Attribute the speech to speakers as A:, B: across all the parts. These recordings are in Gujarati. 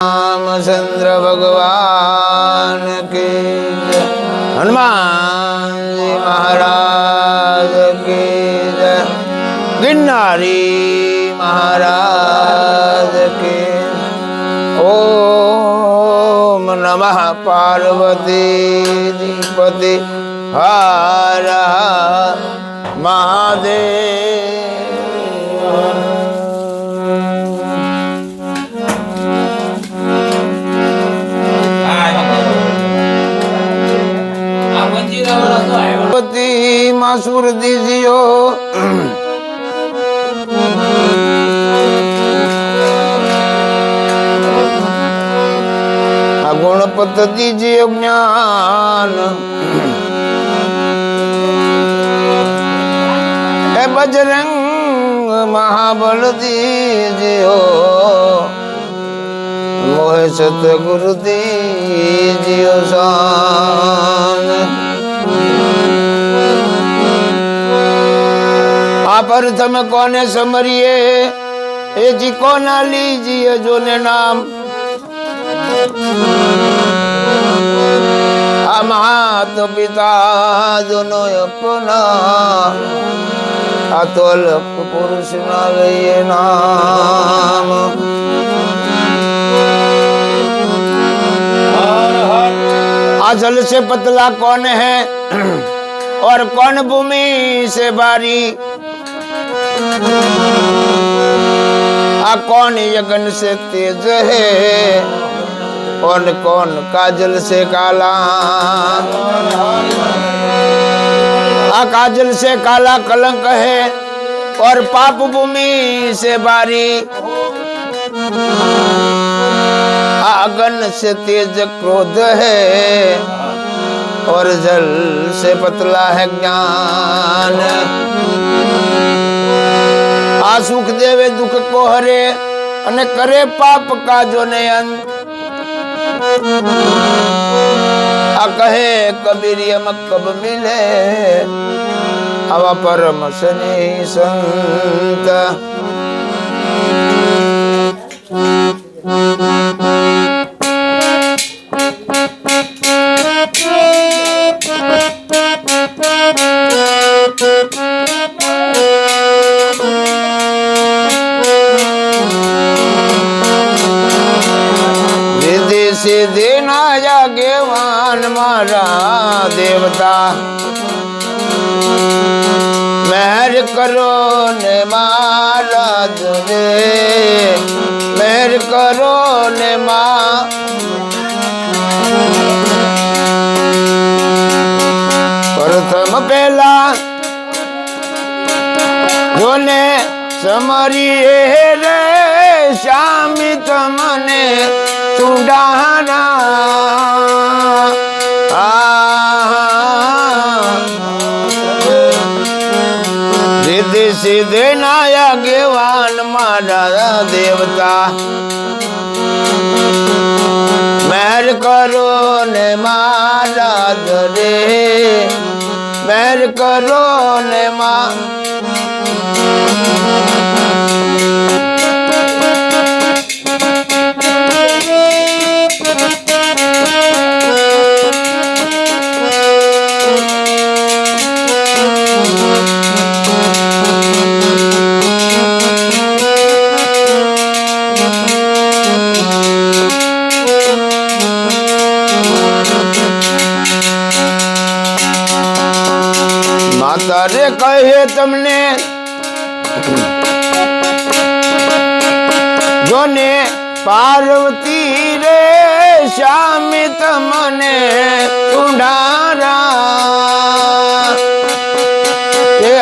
A: રામચંદ્ર ભગવાન કે હનુમાનજી મહારાજ કે ગિરનારી મહારાજ કે ઓમ નમઃ પાર્વતી પતિ હર મહાદેવ. सुर दीजियो। गुणपत दीजियो ज्ञान। बजरंग महाबल दीजियो। मोह सतगुरु दीजियो शान મોહ સતગુરુ દીજીઓ શાન આ પ્રથમ કોને સમરીએ એ જી કોના લીજીએ જોને નામ આ માત પિતા દોનો અપના આ તો અલપ પુરુષ ના લઈએ નામ आ जल से पतला कौन है और कौन भूमि से भारी आ कौन यगन से तेज है? और कौन काजल से काला? आ काजल से काला कलंक है और पाप भूमि से बारी। आगन से तेज क्रोध है और जल से पतला है ज्ञान। સુખ દેવે દુઃખ કો હરે અને કરે પાપ કાજો ને અંત. આ કહે, કબીર યમ કબ મિલે? આવા પરમ શનિ સંત. से देना जागेवान मारा देवता। मेहर करो ने मारा दुरे। मेहर करो ने मा प्रथम पहला जोने समरी रे श्यामी तमने सुडाना। सिद्ध, सिद्धि नायज्ञवान मारा देवता। मैर करो ने मारा रे। मैर करो ने मा ને મા માતા રે કહે તમને, જોને પાર્વતી રે શ્યામી તમને ઉડારા એ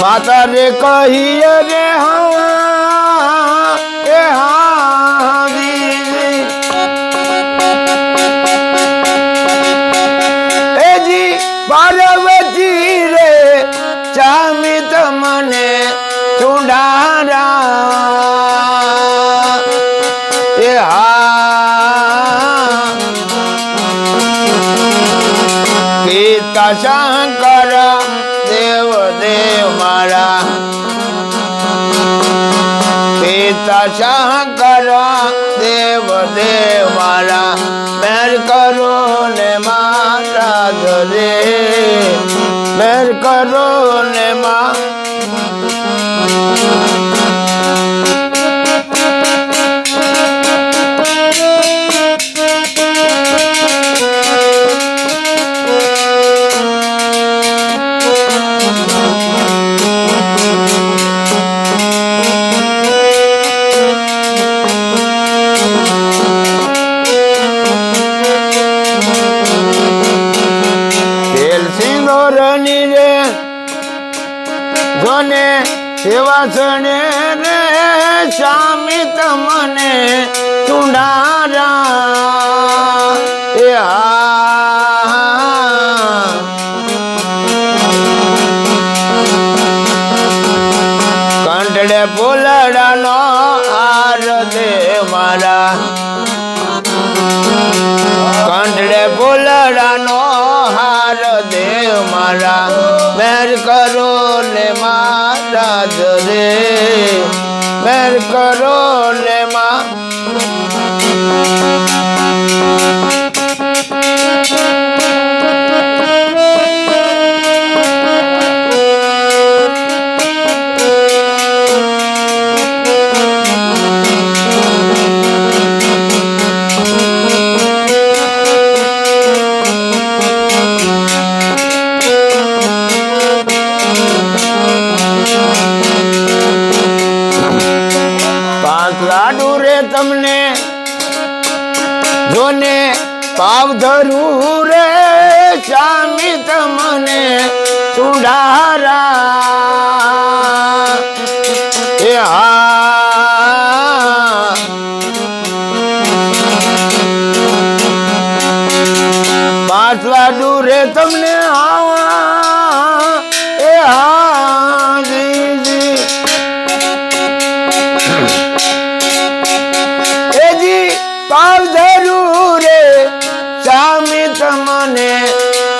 A: માતા રે કહીએ મોટા શંકર, દેવ દેવ મારા. પિતા શંકર, દેવ દેવ મારા. મેર કરો ને મારા ધરે. મેર કરો સણે રે સ્વામી તમને ચુંડારા એ આ કંઠડે ફૂલડાનો હાર દે મારા. કંઠડે ફૂલડાનો હાર દેવ મારા. મેર કરો ને મહારાજ રે મેર કરો ધરું રે સ્વામી તમને સુડારા એ હા પાંચ લાડુ રે તમને આવા એ હા જી જી પાવ ધરું રે સ્વામી તમને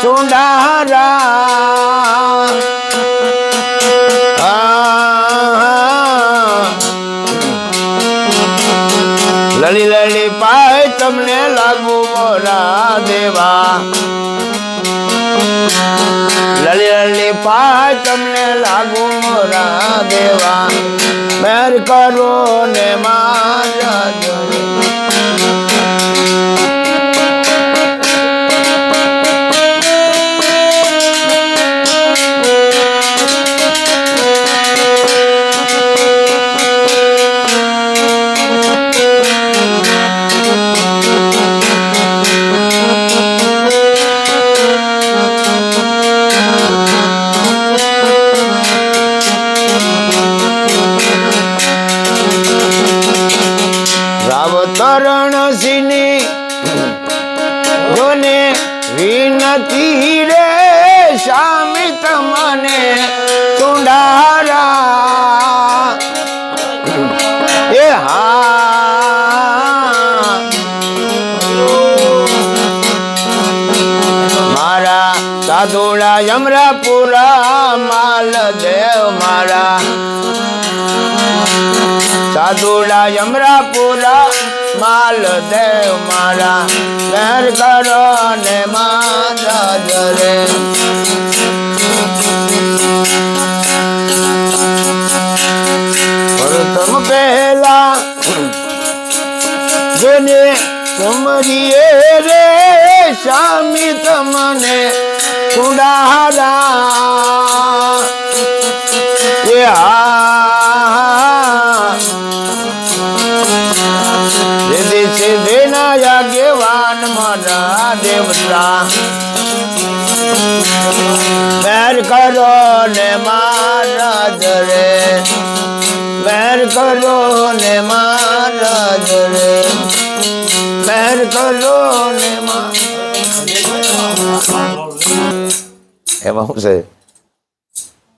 A: સુંડારા લલી લલી પાય તમને લાગુ મોરા દેવા લલી લલી પાય તમને લાગુ મોરા દેવા મેર કરો ને મારા સાધુડા યમરાપુરા માલ દેવ મારા. સાધુડા માલ દેવ મારા. મેર કરો ને મારા જરે પ્રથમ પહેલા જેને કમરીએ રે સ્વામી તમને સુડારા એ સિદ્ધિ સિદ્ધિ ના યજ્ઞવાન મારા દેવતા. મેર કરો ને મારા દરે. મેર કરો É, vamos ver.